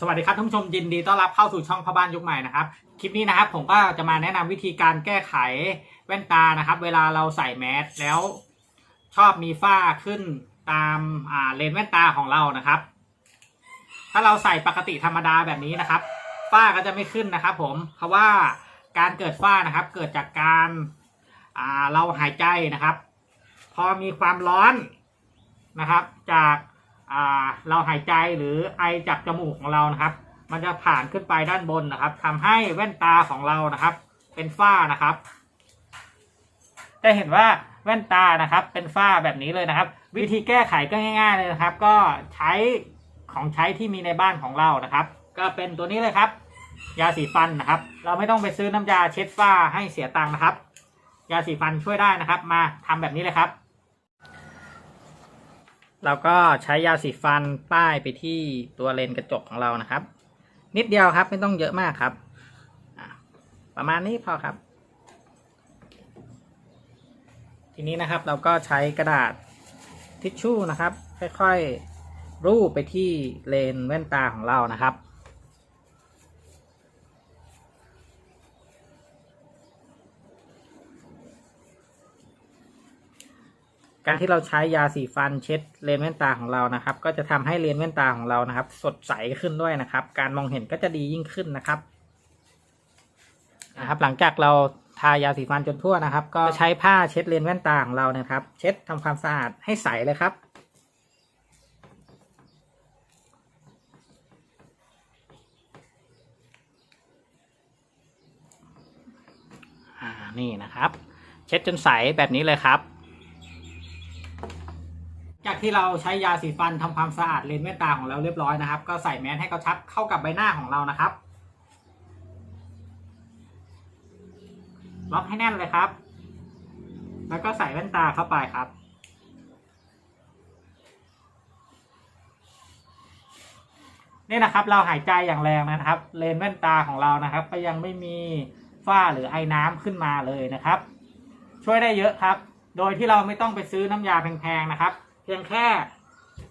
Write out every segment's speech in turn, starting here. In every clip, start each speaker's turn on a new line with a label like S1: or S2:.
S1: สวัสดีครับท่านผู้ชมยินดีต้อนรับเข้าสู่ช่องพ่อบ้านยุคใหม่นะครับ คลิปนี้นะครับผมก็จะมาแนะนำวิธีการแก้ไขแว่นตานะครับ เวลาเราใส่แมสแล้วชอบมีฝ้าขึ้นตามอ่าเลนส์แว่นตาของเรานะครับ ถ้าเราใส่ปกติธรรมดาแบบนี้นะครับ ฝ้าก็จะไม่ขึ้นนะครับ ผมเพราะว่าการเกิดฝ้านะครับ เกิดจากการอ่าเราหายใจนะครับ พอมีความร้อนนะครับ จาก เราหายใจหรือไอจากจมูกของเรานะครับ มันจะผ่านขึ้นไปด้านบนนะครับทำให้แว่นตาของเรานะครับ เป็นฝ้านะครับจะเห็นว่าแว่นตานะครับ เป็นฝ้าแบบนี้เลยนะครับ วิธีแก้ไขก็ง่าย ๆเลยนะครับ ก็ใช้ของใช้ที่มีในบ้านของเรานะครับ ก็เป็นตัวนี้เลยครับ ยาสีฟันนะครับ เราไม่ต้องไปซื้อน้ำยาเช็ดฝ้าให้เสียตังค์นะครับ ยาสีฟันช่วยได้นะครับ มาทำแบบนี้เลยครับ เราก็ใช้ยาสีฟันป้ายไปที่ตัวเลนกระจกของเรานะครับ นิดเดียวครับไม่ต้องเยอะมากครับ ประมาณนี้พอครับ ทีนี้นะครับเราก็ใช้กระดาษทิชชู่นะครับ ค่อยๆ รูปไปที่เลนแว่นตาของเรานะครับ การที่เราใช้ยาสีฟันเช็ดเลนส์แว่นตาของเรานะครับ ก็จะทำให้เลนส์แว่นตาของเรานะครับ สดใสขึ้นด้วยนะครับ การมองเห็นก็จะดียิ่งขึ้นนะครับนะครับ หลังจากเราทายาสีฟันจนทั่วนะครับ ก็ใช้ผ้าเช็ดเลนส์แว่นตาของเรานะครับ เช็ดทำความสะอาดให้ใสเลยครับอ่านี่นะครับ เช็ดจนใสแบบนี้เลยครับ จากที่เราใช้ยาสีฟันทำความสะอาดเลนส์แว่นตาของเราเรียบร้อยนะครับ ก็ใส่แมสให้กระชับเข้ากับใบหน้าของเรานะครับ ล็อกให้แน่นเลยครับ แล้วก็ใส่แว่นตาเข้าไปครับ นี่นะครับเราหายใจอย่างแรงนะครับ เลนส์แว่นตาของเรานะครับ ก็ยังไม่มีฝ้าหรือไอ้น้ำขึ้นมาเลยนะครับ ช่วยได้เยอะครับ โดยที่เราไม่ต้องไปซื้อน้ำยาแพงๆนะครับ พียงแค่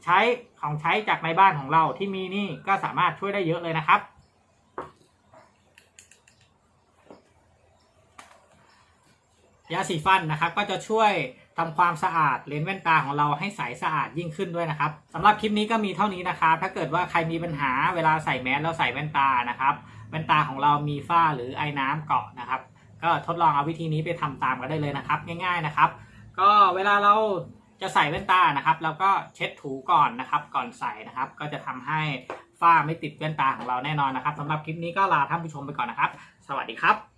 S1: ใช้ของใช้จากในบ้านของเราที่มีนี่ก็สามารถช่วยได้เยอะเลยนะครับ ยาสีฟันนะครับ ก็จะช่วยทำความสะอาดเลนส์แว่นตาของเราให้ใสสะอาดยิ่งขึ้นด้วยนะครับสำหรับคลิปนี้ก็มีเท่านี้นะครับ ถ้าเกิดว่าใครมีปัญหาเวลาใส่แมสแล้วใส่แว่นตานะครับแว่นตาของเรามีฝ้าหรือไอ้น้ำเกาะนะครับ ก็ทดลองเอาวิธีนี้ไปทำตามกันได้เลยนะครับ ง่าย ๆนะครับ ก็เวลาเรา จะใส่แว่นตานะครับแล้วก็เช็ดถูก่อนนะครับ ก่อนใส่นะครับ ก็จะทำให้ฝ้าไม่ติดแว่นตาของเราแน่นอนนะครับสำหรับคลิปนี้ก็ลาท่านผู้ชมไปก่อนนะครับ สวัสดีครับ